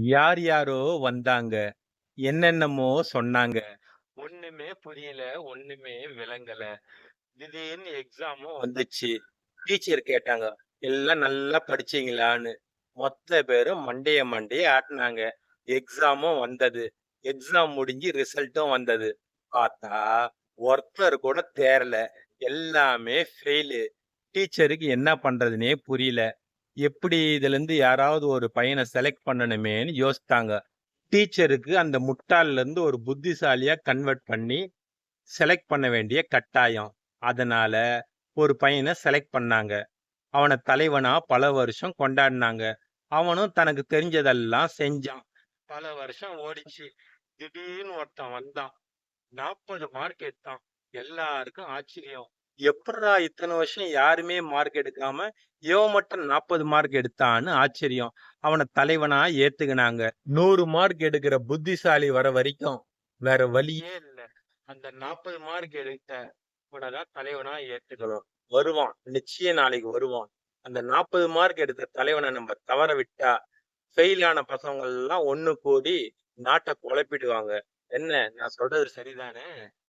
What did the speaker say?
யார் யாரோ வந்தாங்க. என்னென்னமோ சொன்னாங்க. ஒண்ணுமே புரியல, ஒண்ணுமே விளங்கல. திடீர்னு எக்ஸாமும் வந்துச்சு. டீச்சர் கேட்டாங்க. எல்லாம் நல்லா படிச்சீங்களான்னு. மொத்த பேரும் மண்டைய மண்டைய ஆட்டினாங்க எக்ஸாமும் வந்தது. எக்ஸாம் முடிஞ்சு ரிசல்ட்டும் வந்தது. பார்த்தா ஒருத்தர் கூட தேரல எல்லாமே ஃபெயிலு. டீச்சருக்கு என்ன பண்றதுனே புரியல. எப்படி இதுலேருந்து யாராவது ஒரு பையனை செலக்ட் பண்ணணுமேன்னு யோசித்தாங்க. டீச்சருக்கு அந்த முட்டாள்ல இருந்து ஒரு புத்திசாலியாக கன்வெர்ட் பண்ணி செலக்ட் பண்ண வேண்டிய கட்டாயம். அதனால ஒரு பையனை செலக்ட் பண்ணாங்க. அவனை தலைவனா பல வருஷம் கொண்டாடினாங்க. அவனும் தனக்கு தெரிஞ்சதெல்லாம் செஞ்சான். பல வருஷம் ஓடிச்சு. திடீர்னு ஒருத்தன் வந்தான். 40 மார்க் எடுத்தான். எல்லாருக்கும் ஆச்சரியம். எப்புட்றா இத்தன வருஷம் யாருமே மார்க் எடுக்காம, இவன் மட்டும் 40 மார்க் எடுத்தான்னு ஆச்சரியம். அவன தலைவனா ஏத்துக்கினாங்க. 100 மார்க் எடுக்கிற புத்திசாலி வர வரைக்கும் வேற வழியே இல்ல. அந்த 40 மார்க் எடுத்த இவன தான் தலைவனா ஏத்துக்கணும். வருவான். நிச்சயம் நாளைக்கு வருவான். அந்த 40 மார்க் எடுத்த தலைவன நம்ம தவற விட்டா, ஃபெயில் ஆன பசங்க எல்லாம் ஒண்ணு கூடி நாட்ட குழப்பிடுவாங்க. என்ன நான் சொல்றது சரிதானே?